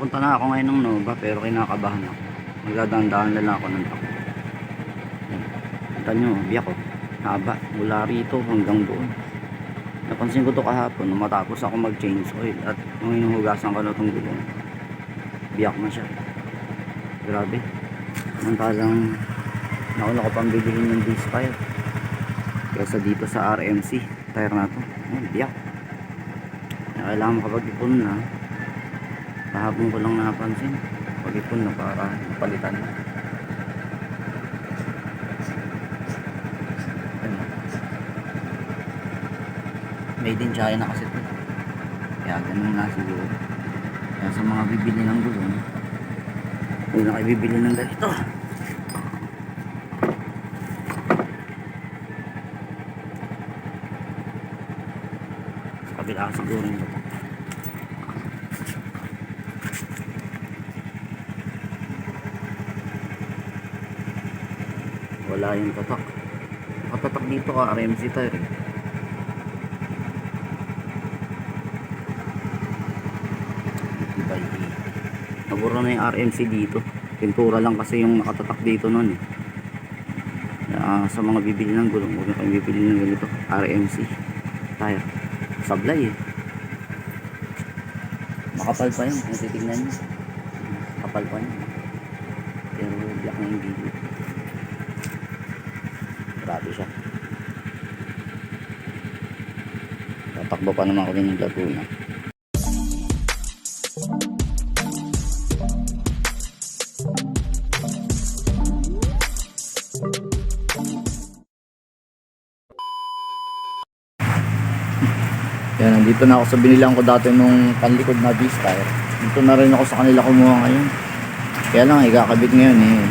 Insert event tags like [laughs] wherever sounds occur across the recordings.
Papunta na ako ngayon ng Nova pero kinakabahan ako. Magdadaan-daan na lang ako ng takbo. Kita nyo, biyak ko. Haba. Mula rito hanggang doon. Napansin ko to kahapon nung matapos ako mag-change oil at nung hinuhugasan ko na itong gulong. Biyak na siya. Grabe. Samantalang nauna ko pang bibilin ng disc tire. Kaysa dito sa RMC tire na to. Oh, biyak. Kailangan makapag-ipon na. Kahapon ko lang napansin. Pag-ipon na para palitan na. Made in China kasi ito. Kaya ganun nga siguro. Kaya sa mga bibili ng gulong, huwag na kayo bibili ng ganito. Sa kabila siguro yung Wala yung tatak. Nakatatak dito ka, RMC tire eh. Diba eh. Nabura na yung RMC dito. Pintura lang kasi yung nakatatak dito nun eh. Kaya sa mga bibili ng gulong, huwag na kayong bibili ng ganito. RMC tire. Sablay eh. Makapal pa yun kung titignan nyo. Kapal pa yun. Pero black na yung video. Grabe siya. Tatakbo pa naman din yung Laguna. Yan, nandito na ako sa binilang ko dati nung panlikod na tire. Dito na rin ako sa kanila kumuha ngayon. Kaya lang, ikakabit ngayon eh.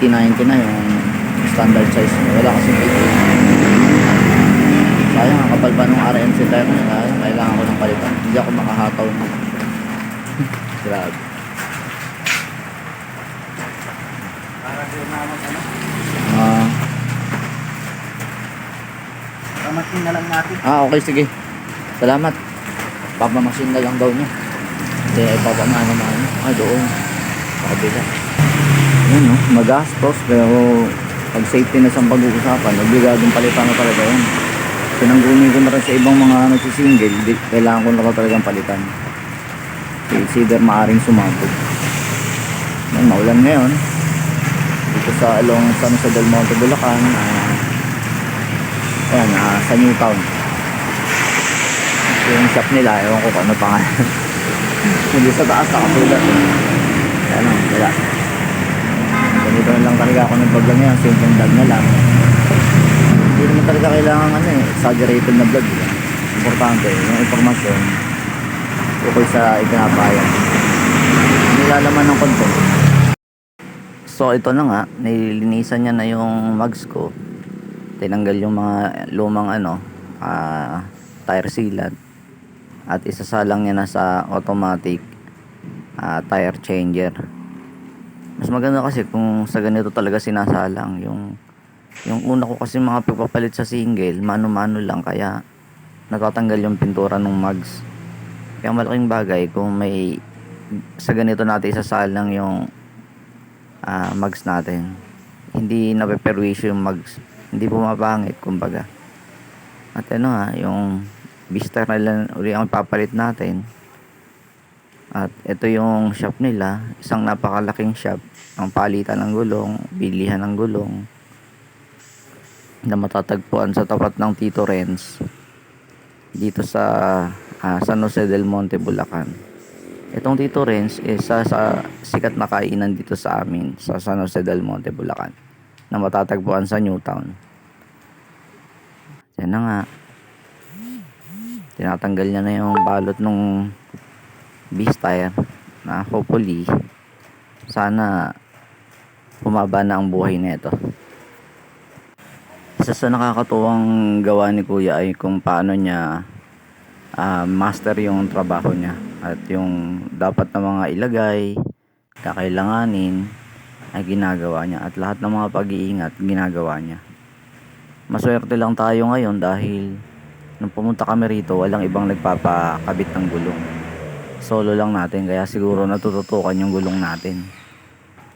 80-90 na yung standard size. Wala kasi 80. Sayang, ang kapal pa nung RMC tire na. Kaya kailangan ko ng palitan. Hindi ako makahataw na. [laughs] Grabe. Para di na mag ano. Ah, Kamatin na lang natin. ah, okay, sige. Salamat. Papamasin na lang daw niya. Hindi, ay papamano-mano. Ah, doon. Sa kabila. Yun, no? Magastos, pero pag safety na siyang pag-uusapan, obligadong palitan na talaga yun. Pinanggunin ko na rin sa ibang mga nagsisingle, di, kailangan ko na ba talagang palitan. It's either maaring sumabog. Yan, maulan ngayon. Dito sa along San Jose del Monte, Bulacan. ah, ayan, ah, sa Newtown. Yung shop nila, ewan ko kung ano pangalan. [laughs] Hindi sa taas nakasulat. Kaya lang, wala. Na lang talaga ako nag-vlog lang yan. Simple vlog na lang. Hindi naman talaga kailangan ano eh, exaggerated na vlog. Eh. Importante, yung informasyon ukol sa ipinapayan. Nilalaman ng content. So ito na nga, nilinisan niya na yung mags ko. Tinanggal yung mga lumang ano, ah, tire sealant. At isasalang niya na sa automatic ah, tire changer. Mas maganda kasi kung sa ganito talaga sinasalang yung yung una ko kasi mga pagpapalit sa single, mano-mano lang kaya natatanggal yung pintura ng mags. Kaya malaking bagay kung may sa ganito natin isasalang yung ah, mags natin. Hindi napeperwisyo yung mags. Hindi pumapangit, kumbaga. At ano ha, yung Vista na lang uli ang papalit natin. At ito yung shop nila. Isang napakalaking shop. Ang palitan ng gulong, bilihan ng gulong. Na matatagpuan sa tapat ng Tito Renz. Dito sa ah, San Jose del Monte, Bulacan. Itong Tito Renz isa sa sikat na kainan dito sa amin sa San Jose del Monte, Bulacan na matatagpuan sa Newtown. Yan na nga. Tinatanggal niya na yung balot nung beast tire na hopefully sana humaba na ang buhay nito. Isa sa nakakatuwang gawa ni Kuya ay kung paano niya ah, master yung trabaho niya at yung dapat na mga ilagay, kakailanganin ay ginagawa niya at lahat ng mga pag-iingat ginagawa niya. Maswerte lang tayo ngayon dahil nung pumunta kami rito walang ibang nagpapakabit ng gulong. Solo lang natin kaya siguro natututukan yung gulong natin.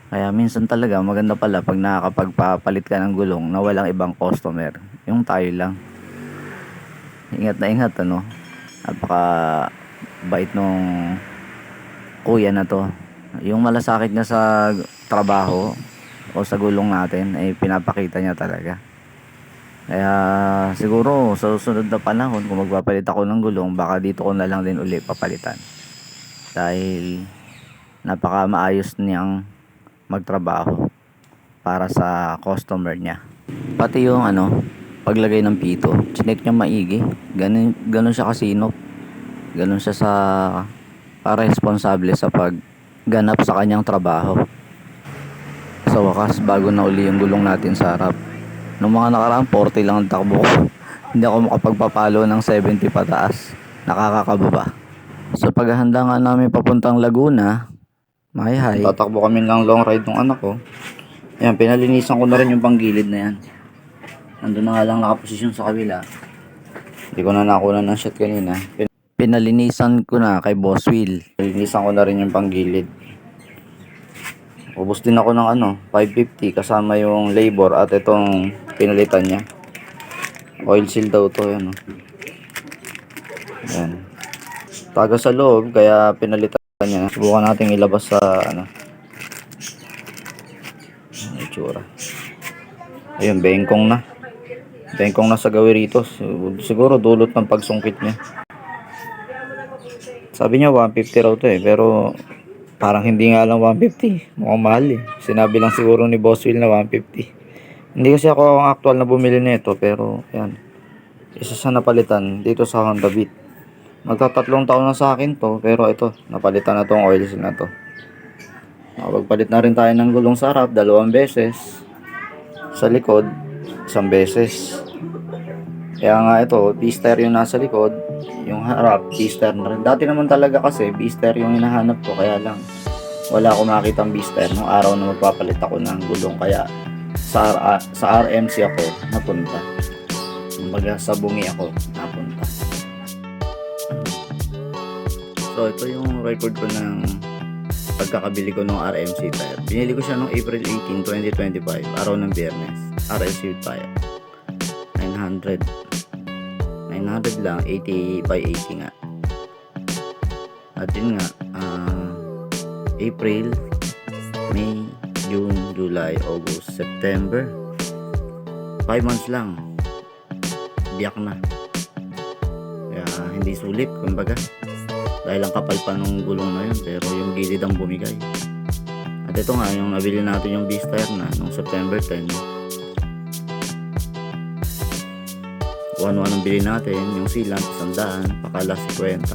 Kaya minsan talaga maganda pala pag nakakapagpapalit ka ng gulong na walang ibang customer. Yung tayo lang. Ingat na ingat ano. Napaka bait nung kuya na to. Yung malasakit niya sa trabaho o sa gulong natin ay pinapakita niya talaga. Kaya siguro sa susunod na panahon kung magpapalit ako ng gulong baka dito ko na lang din uli papalitan. Dahil napaka maayos niyang magtrabaho para sa customer niya. Pati yung ano, paglagay ng pito, chinek niya maigi. Ganun, ganun siya kasinop. Ganun siya sa para responsable sa pagganap sa kanyang trabaho. Sa wakas, bago na uli yung gulong natin sa harap. Nung mga nakaraan, 40 lang ang takbo ko. [laughs] Hindi ako makapagpapalo ng 70 pataas. Nakakakababa. Sa paghahanda nga namin papuntang Laguna, may hay. Tatakbo kami lang long ride ng anak ko. Ayan, pinalinisan ko na rin yung panggilid na yan. Nandun na nga lang nakaposisyon sa kabila. Hindi ko na nakuha ng shot kanina. Pin- Pinalinisan ko na kay Boss Will. Pinalinisan ko na rin yung panggilid. Ubus din ako ng ano, 550 kasama yung labor at itong pinalitan niya. Oil seal daw to, yan. Oh. Ayan. Taga sa loob, kaya pinalitan niya. Subukan natin ilabas sa ano. Itsura. Ayun, bengkong na. Bengkong na sa gawiritos. Siguro dulot ng pagsungkit niya. Sabi niya 150 raw to eh, pero parang hindi nga lang 150. Mukhang mahal eh. Sinabi lang siguro ni Boss Will na 150. Hindi kasi ako ang actual na bumili nito, pero yan. Isa sa napalitan dito sa Honda Beat. Magtatatlong taon na sa akin to, pero ito, napalitan na tong oil seal na to. Nakapagpalit na rin tayo ng gulong sa harap, dalawang beses. Sa likod, isang beses. Kaya nga ito, B-star yung nasa likod, yung harap, B-star na rin. Dati naman talaga kasi, B-star yung hinahanap ko, kaya lang wala akong makita ang B-star nung araw na magpapalit ako ng gulong. Kaya sa, R- sa RMC ako napunta. Kumbaga sa bungi ako napunta. So ito yung record ko ng pagkakabili ko ng RMC tire. Binili ko siya noong April 18, 2025, araw ng biyernes. RMC tire. 900. 900 lang, 80 by 80 nga. At yun nga, ah, April, May, June, July, August, September. 5 months lang. Biyak na. Kaya hindi sulit, kumbaga. Dahil ang kapal pa nung gulong na yun, pero yung gilid ang bumigay. At ito nga, yung nabili natin yung B-Star na nung September 10. 1-1 ang bili natin, yung sealant, 100, pakala 50.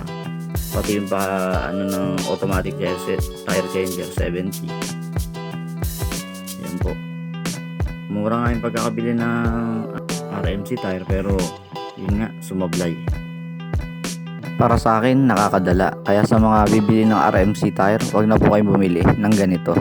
Pati yung pa, ano ng automatic set- tire changer, 70. Yan po. Mura nga yung pagkakabili ng RMC tire, pero yun nga, sumablay. Para sa akin, nakakadala. Kaya sa mga bibili ng RMC tire, wag na po kayong bumili ng ganito.